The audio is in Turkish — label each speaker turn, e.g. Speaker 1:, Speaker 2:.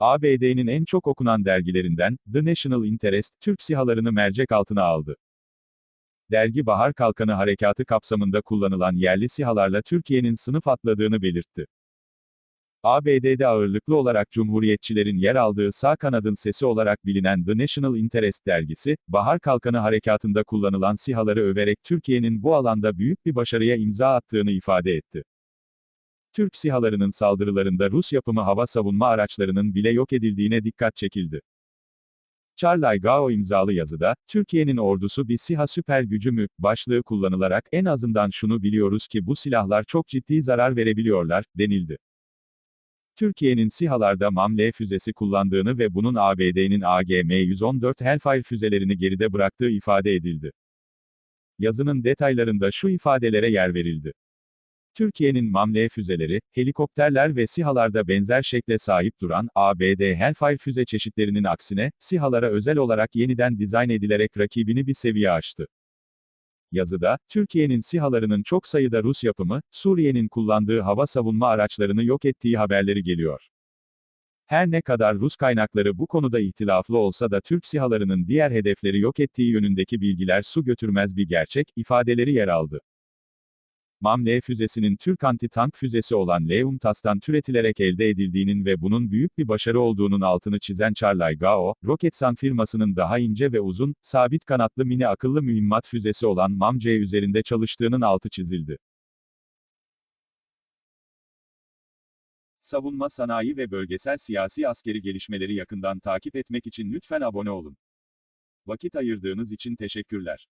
Speaker 1: ABD'nin en çok okunan dergilerinden, The National Interest, Türk SİHA'larını mercek altına aldı. Dergi Bahar Kalkanı Harekatı kapsamında kullanılan yerli SİHA'larla Türkiye'nin sınıf atladığını belirtti. ABD'de ağırlıklı olarak Cumhuriyetçilerin yer aldığı sağ kanadın sesi olarak bilinen The National Interest dergisi, Bahar Kalkanı Harekatı'nda kullanılan SİHA'ları överek Türkiye'nin bu alanda büyük bir başarıya imza attığını ifade etti. Türk SİHA'larının saldırılarında Rus yapımı hava savunma araçlarının bile yok edildiğine dikkat çekildi. Charlay Gao imzalı yazıda, Türkiye'nin ordusu bir SİHA süper gücü mü, başlığı kullanılarak en azından şunu biliyoruz ki bu silahlar çok ciddi zarar verebiliyorlar, denildi. Türkiye'nin SİHA'larda MAM-L füzesi kullandığını ve bunun ABD'nin AGM-114 Hellfire füzelerini geride bıraktığı ifade edildi. Yazının detaylarında şu ifadelere yer verildi. Türkiye'nin MAM-L füzeleri, helikopterler ve SİHA'larda benzer şekle sahip duran, ABD Hellfire füze çeşitlerinin aksine, SİHA'lara özel olarak yeniden dizayn edilerek rakibini bir seviye aştı. Yazıda, Türkiye'nin SİHA'larının çok sayıda Rus yapımı, Suriye'nin kullandığı hava savunma araçlarını yok ettiği haberleri geliyor. Her ne kadar Rus kaynakları bu konuda ihtilaflı olsa da Türk SİHA'larının diğer hedefleri yok ettiği yönündeki bilgiler su götürmez bir gerçek, ifadeleri yer aldı. MAM-L füzesinin Türk anti-tank füzesi olan Leumtas'tan türetilerek elde edildiğinin ve bunun büyük bir başarı olduğunun altını çizen Charlay Gao, Roketsan firmasının daha ince ve uzun, sabit kanatlı mini akıllı mühimmat füzesi olan MAM-C üzerinde çalıştığının altı çizildi. Savunma sanayi ve bölgesel siyasi askeri gelişmeleri yakından takip etmek için lütfen abone olun. Vakit ayırdığınız için teşekkürler.